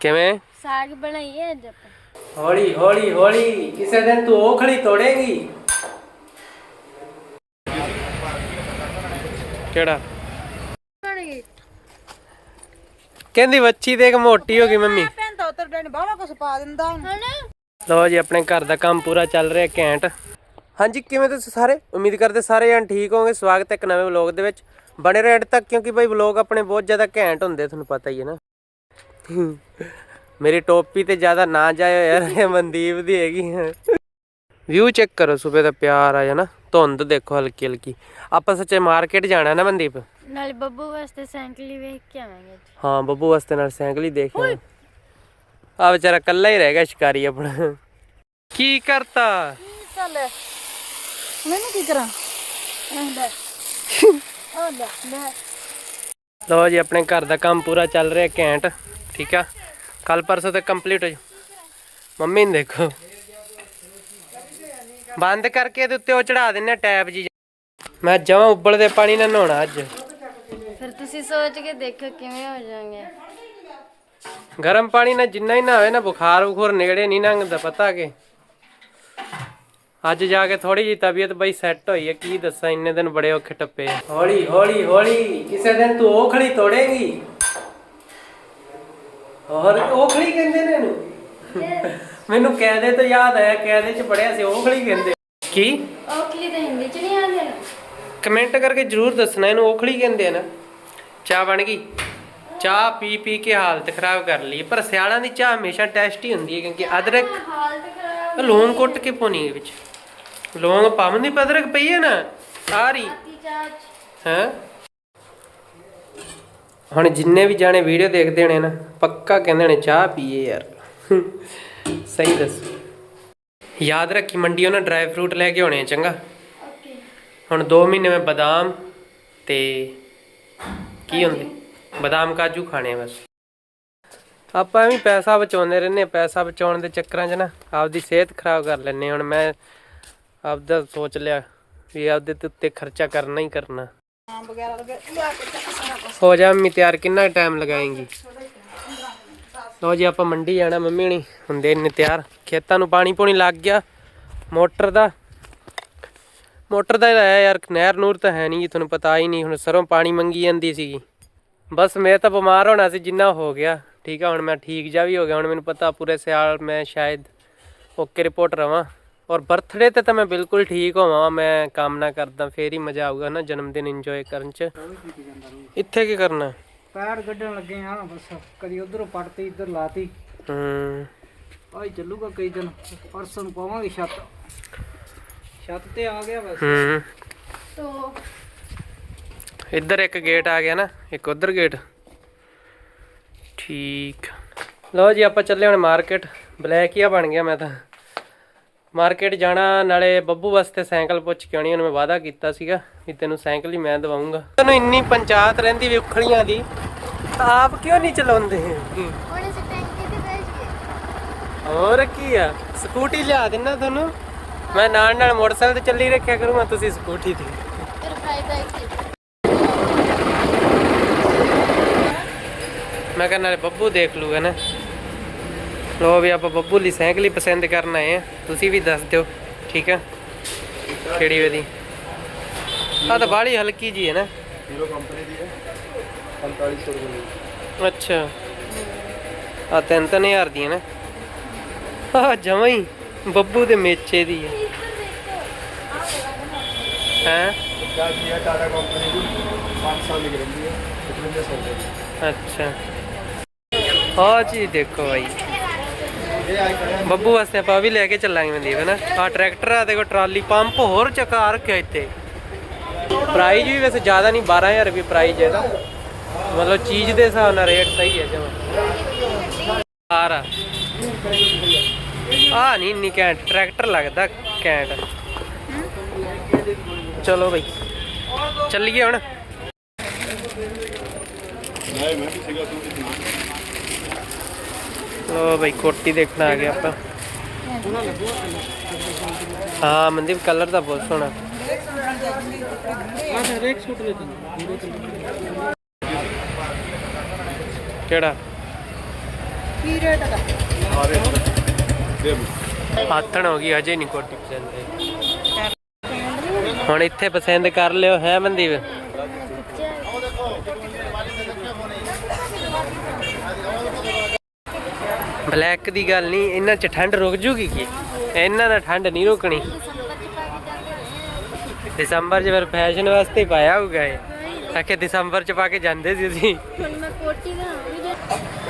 ਕਿਵੇਂ? ਸਾਗ ਬਣਾਈਏ ਅੱਜ ਆਪਾਂ। ਹੌਲੀ ਹੌਲੀ ਹੌਲੀ ਕਿਸੇ ਦਿਨ ਤੂੰ ਔਖਲੀ ਤੋੜੇਗੀ। ਕਿਹੜਾ? ਬਣ ਗਈ ਕਹਿੰਦੀ ਬੱਚੀ ਦੇਖ ਮੋਟੀ ਹੋ ਗਈ ਮੰਮੀ। ਭੈਣ ਤਾਂ ਉਤਰ ਡੈਣ ਬਾਵਾ ਕੁਛ ਪਾ ਦਿੰਦਾ ਹਣ। ਲਓ ਜੀ ਆਪਣੇ ਘਰ ਦਾ ਕੰਮ ਪੂਰਾ ਚੱਲ ਰਿਹਾ ਘੈਂਟ। ਹਾਂਜੀ ਕਿਵੇਂ ਤੁਸੀਂ ਸਾਰੇ? ਉਮੀਦ ਕਰਦੇ ਸਾਰੇ ਜਣ ਠੀਕ ਹੋਵੋਗੇ। ਸਵਾਗਤ ਹੈ ਇੱਕ ਨਵੇਂ ਵਲੌਗ ਦੇ ਵਿੱਚ। ਬਣੇ ਰਹੋ ਐਡ ਤੱਕ ਕਿਉਂਕਿ ਭਾਈ ਵਲੌਗ ਆਪਣੇ ਬਹੁਤ ਜ਼ਿਆਦਾ ਘੈਂਟ ਹੁੰਦੇ ਤੁਹਾਨੂੰ ਪਤਾ ਹੀ ਹੈ ਨਾ। ਮੇਰੀ ਟੋਪੀ ਤੇ ਜ਼ਿਆਦਾ ਨਾ ਜਾਇਓ ਯਾਰ ਇਹ ਮਨਦੀਪ ਦੀ ਹੈਗੀ ਵਿਊ ਚੈੱਕ ਕਰੋ ਸਵੇਰ ਦਾ ਪਿਆਰ ਆ ਨਾ ਧੁੰਦ ਦੇਖੋ ਹਲਕੀ ਹਲਕੀ। ਆਪਾਂ ਸੱਚੇ ਮਾਰਕੀਟ ਜਾਣਾ ਨਾ ਮਨਦੀਪ? ਨਾਲ ਬੱਬੂ ਵਾਸਤੇ ਸਾਈਕਲ ਹੀ ਵੇਖ ਕੇ ਆਵਾਂਗੇ ਹਾਂ ਬੱਬੂ ਵਾਸਤੇ ਨਾਲ ਸਾਈਕਲ ਹੀ ਦੇਖਿਆ ਆ ਵਿਚਾਰਾ ਕੱਲਾ ਹੀ ਰਹਿ ਗਿਆ ਸ਼ਿਕਾਰੀ ਆਪਣਾ। ਕੀ ਕਰਤਾ? ਚੱਲ? ਮੈਨੂੰ ਕੀ ਕਰਾਂ? ਆਹ ਲੈ। ਆਹ ਲੈ ਲੈ। ਜੀ ਆਪਣੇ ਘਰ ਦਾ ਕੰਮ ਪੂਰਾ ਚੱਲ ਰਿਹਾ ਘੈਂਟ। ਠੀਕ ਆ? ਕੱਲ ਪਰਸੋਂ ਤੱਕ ਕੰਪਲੀਟ ਹੋ ਜਾ ਮੰਮੀ ਨੂੰ ਦੇਖੋ। ਬੰਦ ਕਰਕੇ ਇਹਦੇ ਉੱਤੇ ਉਹ ਚੜਾ ਦਿੰਨੇ ਟੈਪ ਜੀ। ਮੈਂ ਜਮਾਂ ਉਬਲਦੇ ਪਾਣੀ ਨਾਲ ਨਹਾਉਣਾ ਅੱਜ। ਫਿਰ ਤੁਸੀਂ ਸੋਚ ਕੇ ਦੇਖੋ ਕਿਵੇਂ ਹੋ ਜਾਓਗੇ ਗਰਮ ਪਾਣੀ ਨਾਲ ਜਿੰਨਾ ਹੀ ਨਹਾਵੇ ਨਾ ਬੁਖਾਰ ਬੁਖੂਰ ਨੇੜੇ ਨਹੀਂ ਲੰਘਦਾ ਪਤਾ ਕਿ। ਅੱਜ ਜਾ ਕੇ ਥੋੜੀ ਜੀ ਤਬੀਅਤ ਬਈ ਸੈੱਟ ਹੋਈ ਹੈ ਕੀ ਦੱਸਾਂ ਇੰਨੇ ਦਿਨ ਬੜੇ ਔਖੇ ਟੱਪੇ। ਹੌਲੀ ਹੌਲੀ ਹੌਲੀ। ਕਿਸੇ ਦਿਨ ਤੂੰ ਔਖਲੀ ਤੋੜੇਗੀ। ਹੋਰ ਔਖਲੀ ਕਹਿੰਦੇ ਨੇ ਇਹਨੂੰ? ਮੈਨੂੰ ਕਹਿਦੇ ਤੋਂ ਯਾਦ ਆਇਆ ਕਹਿਦੇ ਚ ਪੜਿਆ ਸੀ ਔਖਲੀ ਕਹਿੰਦੇ। ਕੀ? ਔਖਲੀ ਤਾਂ ਹਿੰਦੀ ਚ ਨਹੀਂ ਆਉਂਦੀ ਨਾ। ਕਮੈਂਟ ਕਰਕੇ ਜਰੂਰ ਦੱਸਣਾ ਇਹਨੂੰ ਔਖਲੀ ਕਹਿੰਦੇ ਆ ਨਾ। ਚਾਹ ਬਣ ਗਈ। ਚਾਹ ਪੀ ਪੀ ਕੇ ਹਾਲਤ ਖਰਾਬ ਕਰ ਲਈ ਪਰ ਸਿਆਲਾਂ ਦੀ ਚਾਹ ਹਮੇਸ਼ਾ ਟੇਸਟੀ ਹੁੰਦੀ ਹੈ ਕਿਉਂਕਿ ਅਦਰਕ ਹਾਲਤ ਖਰਾਬ ਲੌਂਗ ਕੁੱਟ ਕੇ ਪਾਉਣੀ ਹੈ ਵਿੱਚ। ਲੌਂਗ ਪਾਉਣ ਦੀ ਅਦਰਕ ਪਈ ਹੈ ਨਾ ਸਾਰੀ। ਦੀ ਚਾਚ ਹੈ? ਹੁਣ ਜਿੰਨੇ ਵੀ ਜਾਣੇ ਵੀਡੀਓ ਦੇਖਦੇ ਹੋਣੇ ਨਾ ਪੱਕਾ ਕਹਿੰਦੇ ਨੇ ਚਾਹ ਪੀਏ ਯਾਰ। ਸਹੀ ਦੱਸ। ਯਾਦ ਰੱਖੀ ਮੰਡੀੋਂ ਨਾ ਡਰਾਈ ਫਰੂਟ ਲੈ ਕੇ ਆਉਣੇ ਆ ਚੰਗਾ। ਹੁਣ 2 ਮਹੀਨੇ ਮੈਂ ਬਦਾਮ ਤੇ ਕੀ ਹੁੰਦੇ? ਬਦਾਮ ਕਾਜੂ ਖਾਣੇ ਆ ਬਸ। ਆਪਾਂ ਵੀ ਪੈਸਾ ਬਚਾਉਂਦੇ ਰਹਿੰਦੇ ਹਾਂ, ਪੈਸਾ ਬਚਾਉਣ ਦੇ ਚੱਕਰਾਂ 'ਚ ਨਾ ਆਪਦੀ ਸਿਹਤ ਖਰਾਬ ਕਰ ਲੈਂਦੇ ਹਾਂ। ਹੁਣ ਮੈਂ ਆਪਦਾ ਸੋਚ ਲਿਆ ਵੀ ਆਪਦੇ ਤੇ ਉੱਤੇ ਖਰਚਾ ਕਰਨਾ ਹੀ ਕਰਨਾ। ਆਮ ਵਗੈਰਾ ਲਗੇ ਲਿਆ ਕੇ ਚੱਕ ਸਾਰਾ ਕੁਛ। ਹੋ ਜਾ ਮੰਮੀ, ਤਿਆਰ ਕਿੰਨਾ ਟਾਈਮ ਲਗਾਏਂਗੀ? ਲੋ ਜੀ, ਆਪਾਂ ਮੰਡੀ ਜਾਣਾ ਮੰਮੀ ਹੁਣੀ। ਹੁੰਦੇ ਨੇ ਤਿਆਰ। ਖੇਤਾਂ ਨੂੰ ਪਾਣੀ ਪੂਣੀ ਲੱਗ ਗਿਆ। ਮੋਟਰ ਦਾ ਮੋਟਰ ਦਾ ਹੈ ਯਾਰ, ਨਹਿਰ ਨੂਰ ਤਾਂ ਹੈ ਨਹੀਂ ਜੀ, ਤੁਹਾਨੂੰ ਪਤਾ ਹੀ ਨਹੀਂ। ਹੁਣ ਸਰੋਂ ਪਾਣੀ ਮੰਗੀ ਜਾਂਦੀ ਸੀਗੀ। ਬਸ ਮੈਂ ਤਾਂ ਬਿਮਾਰ ਹੋਣਾ ਸੀ, ਜਿੰਨਾ ਹੋ ਗਿਆ। ਠੀਕ ਆ, ਹੁਣ ਮੈਂ ਠੀਕ ਜਾ ਵੀ ਹੋ ਗਿਆ। ਹੁਣ ਮੈਨੂੰ ਪਤਾ ਪੂਰੇ ਸਿਆਲ ਮੈਂ ਸ਼ਾਇਦ ਓਕੇ ਰਿਪੋਰਟ ਰਵਾਂ। ਔਰ ਬਰਥਡੇ ਤੇ ਤਾਂ ਮੈਂ ਬਿਲਕੁਲ ਠੀਕ ਹੋਵਾਂ ਮੈਂ ਕਾਮਨਾ ਕਰਦਾ ਫੇਰ ਹੀ ਮਜ਼ਾ ਆਊਗਾ ਨਾ ਜਨਮ ਦਿਨ ਇੰਜੋਏ ਕਰਨ ਚ। ਇੱਥੇ ਕੀ ਕਰਨਾ? ਪੈਰ ਗੱਡਣ ਲੱਗੇ ਆ ਬਸ ਕਦੀ ਉਧਰੋਂ ਪੜਤੀ ਇੱਧਰ ਲਾਤੀ ਹੂੰ। ਆਈ ਚੱਲੂਗਾ ਕਈ ਦਿਨ ਪਰਸੋਂ ਨੂੰ ਪਾਵਾਂਗੇ ਛੱਤ। ਛੱਤ ਤੇ ਆ ਗਿਆ ਬਸ। ਹੂੰ। ਤੋ ਇੱਧਰ ਇੱਕ ਗੇਟ ਆ ਗਿਆ ਨਾ ਇੱਕ ਉਧਰ ਗੇਟ ਠੀਕ। ਲਓ ਜੀ ਆਪਾਂ ਚੱਲੇ ਹੁਣ ਮਾਰਕੀਟ ਬਲੈਕ ਹੀ ਆ ਬਣ ਗਿਆ ਮੈਂ ਤਾਂ। ਮਾਰਕੀਟ ਜਾਣਾ ਨਾਲੇ ਬੱਬੂ ਵਾਸਤੇ ਸਾਈਕਲ ਪੁੱਛ ਕੇ ਆਉਣੀ ਉਹਨੂੰ ਮੈਂ ਵਾਅਦਾ ਕੀਤਾ ਸੀਗਾ ਵੀ ਤੈਨੂੰ ਸਾਈਕਲ ਹੀ ਮੈਂ ਦਵਾਉਂਗਾ। ਤੈਨੂੰ ਇੰਨੀ ਪੰਚਾਇਤ ਰਹਿੰਦੀ ਵੀ ਉਖਲੀਆਂ ਦੀ ਆਪ ਕਿਉਂ ਨਹੀਂ ਚਲਾਉਂਦੇ ਹੁਣ ਇਸ ਟੈਂਕੀ ਤੇ ਬੈਠ ਗਏ ਹੋਰ ਕੀ ਆ? ਸਕੂਟੀ ਲਿਆ ਦੇਣਾ ਤੁਹਾਨੂੰ? ਮੈਂ ਨਾਲ ਨਾਲ ਮੋਟਰਸਾਈਕਲ ਤੇ ਚੱਲੀ ਰੱਖਿਆ ਕਰੂੰਗਾ ਤੁਸੀਂ ਸਕੂਟੀ ਤੇ। ਕੀ ਮੈਂ ਕਿਹਾ ਨਾਲੇ ਬੱਬੂ ਦੇਖ ਲੂਗਾ ਨਾ। ਲੋ ਵੀ ਆਪਾਂ ਬੱਬੂ ਲਈ ਸਾਈਕਲ ਹੀ ਪਸੰਦ ਕਰਨ ਆਏ ਆ। ਤੁਸੀਂ ਵੀ ਦੱਸ ਦਿਓ ਠੀਕ ਆ? ਕਿਹੜੀ ਉਹਦੀ ਆ ਤਾਂ ਬਾਹਲੀ ਹਲਕੀ ਜੀ ਹੈ ਨਾ। ਹੀਰੋ ਕੰਪਨੀ ਦੀ ਹੈ। 4500 ਰੁਪਏ ਦੀ। ਅੱਛਾ। ਆ ਤਿੰਨ ਤਿੰਨ ਹਜ਼ਾਰ ਦੀ ਹੈ ਨਾ। ਆ ਜਮਾਂ ਹੀ ਬੱਬੂ ਦੇ ਮੇਚੇ ਦੀ ਹੈ। ਹੈ? ਕਿਆ ਕੀ ਹੈ ਟਾਟਾ ਕੰਪਨੀ ਦੀ। 5 ਸਾਲ ਦੀ ਗਾਰੰਟੀ ਹੈ। 5500 ਰੁਪਏ ਦੀ। ਅੱਛਾ। ਹਾਂ ਜੀ ਦੇਖੋ ਭਾਈ ਬੱਬੂ ਵਾਸਤੇ ਆਪਾਂ ਵੀ ਲੈ ਕੇ ਚੱਲਾਂਗੇ ਮਨਦੀਪ ਨਾ ਆ ਟਰੈਕਟਰ ਆ, ਦੇਖੋ, ਟਰਾਲੀ ਪੰਪ, ਹੋਰ ਚਕਾ ਰੱਖਿਆ ਇੱਥੇ? ਪ੍ਰਾਈਜ਼ ਵੀ ਵੈਸੇ ਜ਼ਿਆਦਾ ਨਹੀਂ 12000 ਰੁਪਏ ਪ੍ਰਾਈਜ਼ ਹੈ ਇਹਦਾ। ਮਤਲਬ ਚੀਜ਼ ਦੇ ਹਿਸਾਬ ਨਾਲ ਰੇਟ ਸਹੀ ਹੈ, ਜਮਾ। ਸਾਰਾ ਆ ਨਹੀਂ, ਇੰਨੀ ਘੈਂਟ, ਟਰੈਕਟਰ ਲੱਗਦਾ ਘੈਂਟ। ਚਲੋ ਬਈ, ਚੱਲੀਏ ਹੁਣ। ਨਹੀਂ, ਮੈਂ ਵੀ ਸੀਗਾ, ਤੂੰ ਲੋ ਬਈ, ਕੋਟੀ ਦੇਖਣ ਆ ਗਏ ਆਪਾਂ। ਹਾਂ, ਮਨਦੀਪ ਕਲਰ ਦਾ ਬਹੁਤ ਸੋਹਣਾ। ਕਿਹੜਾ? ਕੀ ਦਾ ਆ ਹੋ ਗਈ, ਅਜੇ ਨਹੀਂ ਕੋਟੀ ਪਸੰਦ ਆਈ। ਹੁਣ ਇੱਥੇ ਪਸੰਦ ਕਰ ਲਿਓ, ਹੈ ਮਨਦੀਪ? ਬਲੈਕ ਦੀ ਗੱਲ ਨਹੀਂ, ਇਹਨਾਂ 'ਚ ਠੰਡ ਰੁਕ ਜੂਗੀ ਕੀ? ਇਹਨਾਂ ਦਾ ਠੰਡ ਨਹੀਂ ਰੁਕਣੀ। ਦਸੰਬਰ 'ਚ ਫਿਰ ਫੈਸ਼ਨ ਵਾਸਤੇ ਪਾਇਆ ਹੋਊਗਾ ਇਹ। ਆਖੇ ਦਸੰਬਰ 'ਚ ਪਾ ਕੇ ਜਾਂਦੇ ਸੀ ਅਸੀਂ ਹੁਣ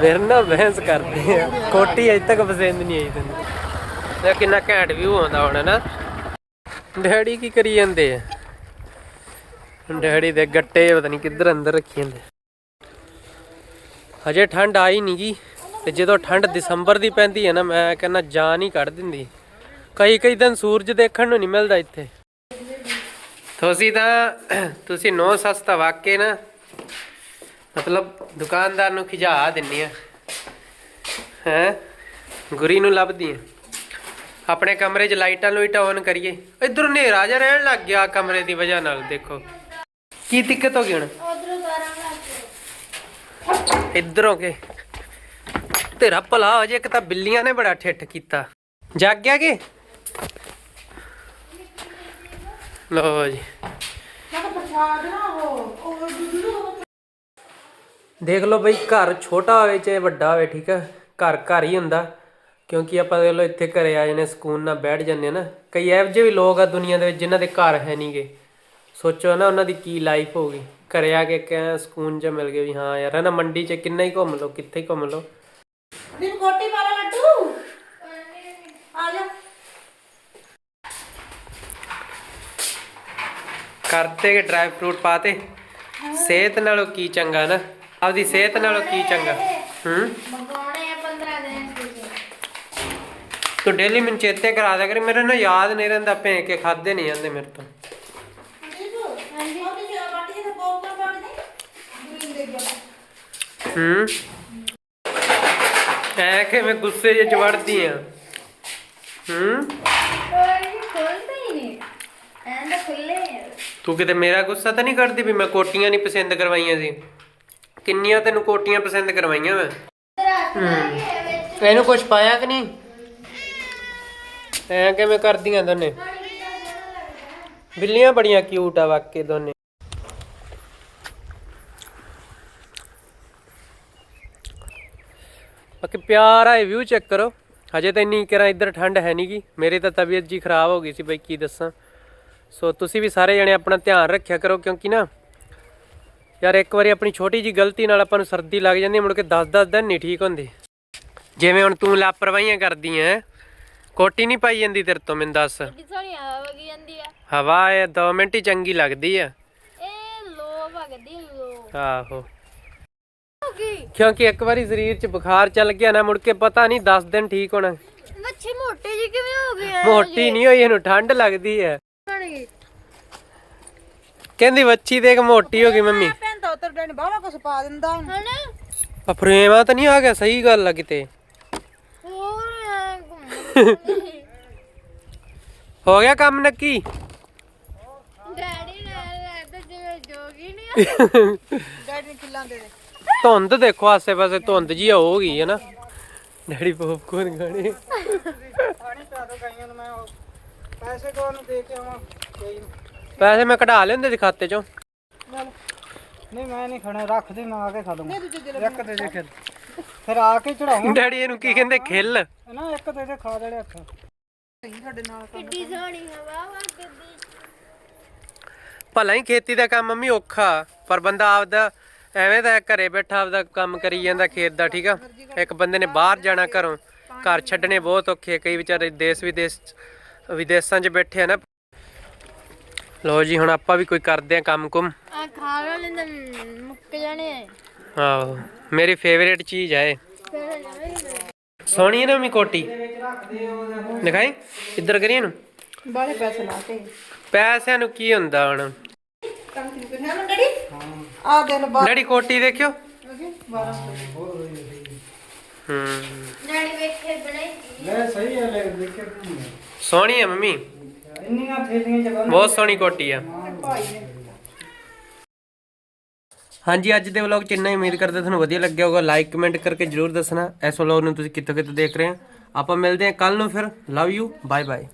ਮੇਰੇ ਨਾਲ ਬਹਿਸ ਕਰਦੇ ਆ। ਕੋਟੀ ਅਜੇ ਤੱਕ ਪਸੰਦ ਨਹੀਂ ਆਈ ਤੈਨੂੰ। ਤੇ ਕਿੰਨਾ ਘੈਂਟ ਵਿਊ ਆਉਂਦਾ ਹੁਣ ਨਾ। ਡੈਡੀ ਕੀ ਕਰੀ ਜਾਂਦੇ ਆ? ਡੈਡੀ ਦੇ ਗੱਟੇ ਪਤਾ ਨਹੀਂ ਕਿੱਧਰ ਅੰਦਰ ਰੱਖੀ ਜਾਂਦੇ ਹਜੇ ਠੰਡ ਆਈ ਨਹੀਂ ਗੀ ਤੇ ਜਦੋਂ ਠੰਡ ਦਸੰਬਰ ਦੀ ਪੈਂਦੀ ਹੈ ਨਾ ਮੈਂ ਕਹਿੰਦਾ ਜਾਨ ਹੀ ਕੱਢ ਦਿੰਦੀ। ਕਈ ਕਈ ਦਿਨ ਸੂਰਜ ਦੇਖਣ ਨੂੰ ਨਹੀਂ ਮਿਲਦਾ ਇੱਥੇ। ਤੁਸੀਂ ਤਾਂ ਤੁਸੀਂ ਨੋ ਸਸਤਾ ਵਾਕੇ ਨਾ ਮਤਲਬ ਦੁਕਾਨਦਾਰ ਨੂੰ ਖਿਜਾ ਦਿੰਨੀ ਆ। ਹੈ? ਗੁਰੀ ਨੂੰ ਲੱਭਦੀ ਆ। ਆਪਣੇ ਕਮਰੇ 'ਚ ਲਾਈਟਾਂ ਲੁਈਟਾਂ ਔਨ ਕਰੀਏ। ਇਧਰ ਹਨੇਰਾ ਜਿਹਾ ਰਹਿਣ ਲੱਗ ਗਿਆ ਕਮਰੇ ਦੀ ਵਜ੍ਹਾ ਨਾਲ ਦੇਖੋ। ਕੀ ਦਿੱਕਤ ਹੋ ਗਈ ਹੁਣ? ਉਧਰੋਂ 12 ਲੱਗ ਇਧਰੋਂ ਕੇ। ਤੇਰਾ ਭਲਾ ਹੋ ਜੇ, ਇੱਕ ਤਾਂ ਬਿੱਲੀਆਂ ਨੇ ਬੜਾ ਠਿੱਠ ਕੀਤਾ। ਜਾਗ ਗਿਆ ਕਿ? ਲੋ ਜੀ। ਦੇਖ ਲਓ ਬਈ, ਘਰ ਛੋਟਾ ਹੋਵੇ ਚਾਹੇ ਵੱਡਾ ਹੋਵੇ, ਠੀਕ ਹੈ ਘਰ ਘਰ ਹੀ ਹੁੰਦਾ। ਕਿਉਂਕਿ ਆਪਾਂ ਦੇਖ ਲਓ, ਇੱਥੇ ਘਰੇ ਆ ਜਾਂਦੇ, ਸਕੂਨ ਨਾਲ ਬੈਠ ਜਾਂਦੇ ਆ ਨਾ। ਕਈ ਇਹੋ ਜਿਹੇ ਵੀ ਲੋਕ ਆ ਦੁਨੀਆ ਦੇ ਵਿੱਚ ਜਿਨ੍ਹਾਂ ਦੇ ਘਰ ਹੈ ਨਹੀਂਗੇ। ਸੋਚੋ ਨਾ ਉਹਨਾਂ ਦੀ ਕੀ ਲਾਈਫ ਹੋਊਗੀ। ਘਰੇ ਆ ਕੇ ਕਹਿ ਸਕੂਨ ਜਿਹਾ ਮਿਲ ਗਿਆ ਵੀ ਹਾਂ ਯਾਰ, ਹੈ ਨਾ, ਮੰਡੀ 'ਚ ਕਿੰਨਾ ਹੀ ਘੁੰਮ ਲਓ, ਕਿੱਥੇ ਹੀ ਘੁੰਮ ਲਓ। ਦਿਨ ਕੋਟੀ ਵਾਲਾ ਲੱਡੂ ਆ ਜਾ ਕਰਤੇ ਕਿ ਡਰਾਈ ਫਰੂਟ ਪਾਤੇ ਸਿਹਤ ਨਾਲੋਂ ਕੀ ਚੰਗਾ ਨਾ ਆਪਦੀ ਸਿਹਤ ਨਾਲੋਂ ਕੀ ਚੰਗਾ ਹੂੰ ਮੰਗਾਉਣੇ ਆ 15 ਦਿਨ ਤੁਸੀਂ ਤੂੰ ਡੇਲੀ ਮੈਨੂੰ ਚੇਤੇ ਕਰਾ ਦਿਆ ਕਰੀ ਮੇਰੇ ਨਾਲ ਯਾਦ ਨਹੀਂ ਰਹਿੰਦਾ ਭੇ ਕੇ ਖਾਦੇ ਨਹੀਂ ਜਾਂਦੇ ਮੇਰੇ ਤੋਂ ਹਾਂਜੀ ਦੇ ਪਾ ਦੇ ਗ੍ਰੀਨ ਦੇ ਗਿਆ ਹੂੰ ਐ ਕਿ ਗੁੱਸੇ 'ਚ ਵੜਦੀ ਆ? ਹੂੰ? ਤੂੰ ਕਿਤੇ ਮੇਰਾ ਗੁੱਸਾ ਤਾਂ ਨਹੀਂ ਕਰਦੀ ਵੀ ਮੈਂ ਕੋਟੀਆਂ ਨਹੀਂ ਪਸੰਦ ਕਰਵਾਈਆਂ ਸੀ? ਕਿੰਨੀਆਂ ਤੈਨੂੰ ਕੋਟੀਆਂ ਪਸੰਦ ਕਰਵਾਈਆਂ ਮੈਂ? ਹੂੰ। ਇਹਨੂੰ ਕੁਝ ਪਾਇਆ ਕਿ ਨਹੀਂ? ਐ ਕਿਵੇਂ ਕਰਦੀਆਂ ਦੋਨੇ? ਬਿੱਲੀਆਂ ਬੜੀਆਂ ਕਿਊਟ ਆ ਵਾਕੇ ਦੋਨੇ। ਬਾਕੀ ਪਿਆਰਾ ਇਹ ਵਿਊ ਚੈੱਕ ਕਰੋ। ਹਜੇ ਤਾਂ ਇੰਨੀ ਕਿਰਾਂ ਇੱਧਰ ਠੰਡ ਹੈ ਨਹੀਂਗੀ ਮੇਰੀ ਤਾਂ ਤਬੀਅਤ ਜੀ ਖਰਾਬ ਹੋ ਗਈ ਸੀ ਬਈ ਕੀ ਦੱਸਾਂ। ਸੋ ਤੁਸੀਂ ਵੀ ਸਾਰੇ ਜਣੇ ਆਪਣਾ ਧਿਆਨ ਰੱਖਿਆ ਕਰੋ ਕਿਉਂਕਿ ਨਾ ਯਾਰ ਇੱਕ ਵਾਰੀ ਆਪਣੀ ਛੋਟੀ ਜੀ ਗਲਤੀ ਨਾਲ ਆਪਾਂ ਨੂੰ ਸਰਦੀ ਲੱਗ ਜਾਂਦੀ ਮੁੜ ਕੇ 10-10 ਦਿਨ ਨਹੀਂ ਠੀਕ ਹੁੰਦੇ। ਜਿਵੇਂ ਹੁਣ ਤੂੰ ਲਾਪਰਵਾਹੀਆਂ ਕਰਦੀ ਐ ਕੋਟੀ ਨਹੀਂ ਪਾਈ ਜਾਂਦੀ ਤੇਰੇ ਤੋਂ ਮੈਨੂੰ ਦੱਸ। ਸੋਹਣੀ ਹਵਾ ਵਗੀ ਜਾਂਦੀ ਆ। ਹਵਾ ਇਹ 2 ਮਿੰਟ ਹੀ ਚੰਗੀ ਲੱਗਦੀ ਆ। ਇਹ ਲੋ ਵਗਦੀ ਲੋ। ਆਹੋ। ਹੋ ਕਿਉਂਕਿ ਇੱਕ ਵਾਰੀ ਸਰੀਰ 'ਚ ਬੁਖਾਰ ਚੱਲ ਗਿਆ ਨਾ ਮੁੜ ਕੇ ਪਤਾ ਨਹੀਂ 10 ਦਿਨ ਠੀਕ ਹੋਣਾ। ਮੱਛੀ ਮੋਟੀ ਜੀ ਕਿਵੇਂ ਹੋ ਗਈ ਐ? ਮੋਟੀ ਨਹੀਂ ਹੋਈ ਇਹਨੂੰ ਠੰਡ ਲੱਗਦੀ ਗਈ ਕਹਿੰਦੀ ਵੱਛੀ ਦੇਖ ਮੋਟੀ ਹੋ ਗਈ ਮੰਮੀ। ਪੈਂਦਾ ਉਤਰ ਡੈਣ ਬਾਵਾ ਕੁਛ ਪਾ ਦਿੰਦਾ ਹਣਾ ਆ ਫਰੇਮ ਆ ਤਾਂ ਨਹੀਂ ਆ ਗਿਆ ਸਹੀ ਗੱਲ ਆ ਕਿਤੇ। ਹੋਰ ਐ ਘੁੰਮ ਹੋ ਗਿਆ ਕੰਮ ਨੱਕੀ? ਡੈਡੀ ਨਾਲ ਰਹਿਦਾ ਜਿਵੇਂ ਜੋਗੀ ਨਹੀਂ ਡੈਡੀ ਖਿੱਲਾਂ ਦੇ ਦੇ। ਧੁੰਦ ਦੇਖੋ ਆਸੇ ਪਾਸੇ ਧੁੰਦ ਜੀ ਹੋ ਗਈ ਹੈ ਨਾ। ਡੈਡੀ ਪੌਪਕੌਰਨ ਖਾਣੇ। ਪਾਣੀ ਪਾ ਦੋ ਗਾਈਆਂ ਨੂੰ ਮੈਂ ਉਹ ਪੈਸੇ ਕੋਲ ਨੂੰ ਦੇ ਕੇ ਆਵਾਂ? ਕੋਈ ਨੂੰ। ਪੈਸੇ ਮੈਂ ਕਢਾ ਲੈਂਦੇ ਸੀ ਖਾਤੇ ਚੋਂ। ਨਹੀਂ ਮੈਂ ਨਹੀਂ ਖਾਣਾ ਰੱਖ ਦੇ ਮੈਂ ਆ ਕੇ ਖਾ ਲੂੰਗਾ ਇੱਕ ਦੇ ਦੇ ਫਿਰ ਫਿਰ ਆ ਕੇ ਚੜਾਵਾਂ ਡੈਡੀ ਇਹਨੂੰ ਕੀ ਕਹਿੰਦੇ ਖਿੱਲ? ਨਾ ਇੱਕ ਦੇ ਦੇ ਖਾ ਦੇਣੇ ਹੱਥ। ਕਿੱਡੀ ਸੋਹਣੀ ਹਵਾ ਵਗਦੀ ਭਲਾ ਹੀ ਖੇਤੀ ਦਾ ਕੰਮ ਮੰਮੀ ਔਖਾ। ਪਰ ਬੰਦਾ ਆਪਦਾ ਐਵੇਂ ਤਾਂ ਘਰੇ ਬੈਠਾ ਆਪਦਾ ਕੰਮ ਕਰੀ ਜਾਂਦਾ ਖੇਤ ਦਾ ਠੀਕ ਆ? ਇੱਕ ਬੰਦੇ ਨੇ ਬਾਹਰ ਜਾਣਾ ਘਰੋਂ ਘਰ ਛੱਡਣੇ ਬਹੁਤ ਔਖੇ ਆ, ਕਈ ਵਿਚਾਰੇ ਦੇਸ਼ ਵਿਦੇਸ਼ ਵਿਦੇਸ਼ਾਂ 'ਚ ਬੈਠੇ ਆ ਨਾ। ਲੋ ਜੀ ਹੁਣ ਆਪਾਂ ਵੀ ਕੋਈ ਕਰਦੇ ਆ ਕੰਮ ਕੁਮ। ਆ ਖਾ ਲੈਣ ਤਾਂ ਮੁੱਕ ਜਾਣੇ ਆ। ਆਹੋ ਮੇਰੀ ਫੇਵਰੇਟ ਚੀਜ਼ ਹੈ ਇਹ। ਸੋਹਣੀ ਹੈ ਨਾ ਮੀ ਕੋਟੀ? ਦਿਖਾਈ? ਇੱਧਰ ਕਰੀਏ ਨੂੰ ਬਾਲੇ ਪੈਸੇ ਲਾਤੇ। ਪੈਸਿਆਂ ਨੂੰ ਕੀ ਹੁੰਦਾ ਹੁਣ? ਆ ਦਿਨ ਡੈਡੀ ਕੋਟੀ ਦੇਖਿਓ। 12 ਹੂੰ ਡੈਡੀ ਵੇਖੇ ਬਣਾਈ ਲੈ ਸਹੀ ਹੈ ਲੈ ਦੇਖੇ ਤੂੰ ਸੋਹਣੀ ਹੈ ਮੰਮੀ। ਇੰਨੀਆਂ ਥੇਲੀਆਂ ਚ ਬੰਨ ਬਹੁਤ ਸੋਹਣੀ ਕੋਟੀ ਆ। ਭਾਈ ਨੇ। ਹਾਂਜੀ ਅੱਜ ਦੇ ਵਲੌਗ ਚ ਇੰਨਾ ਹੀ। ਉਮੀਦ ਕਰਦੇ ਤੁਹਾਨੂੰ ਵਧੀਆ ਲੱਗਿਆ ਹੋਊਗਾ। ਲਾਈਕ ਕਮੈਂਟ ਕਰਕੇ ਜਰੂਰ ਦੱਸਣਾ। ਇਸ ਵਲੌਗ ਨੂੰ ਤੁਸੀਂ ਕਿੱਥੋਂ ਕਿੱਥੋਂ ਦੇਖ ਰਹੇ ਹੋ। ਆਪਾਂ ਮਿਲਦੇ ਹਾਂ ਕੱਲ ਨੂੰ ਫਿਰ। Love you bye bye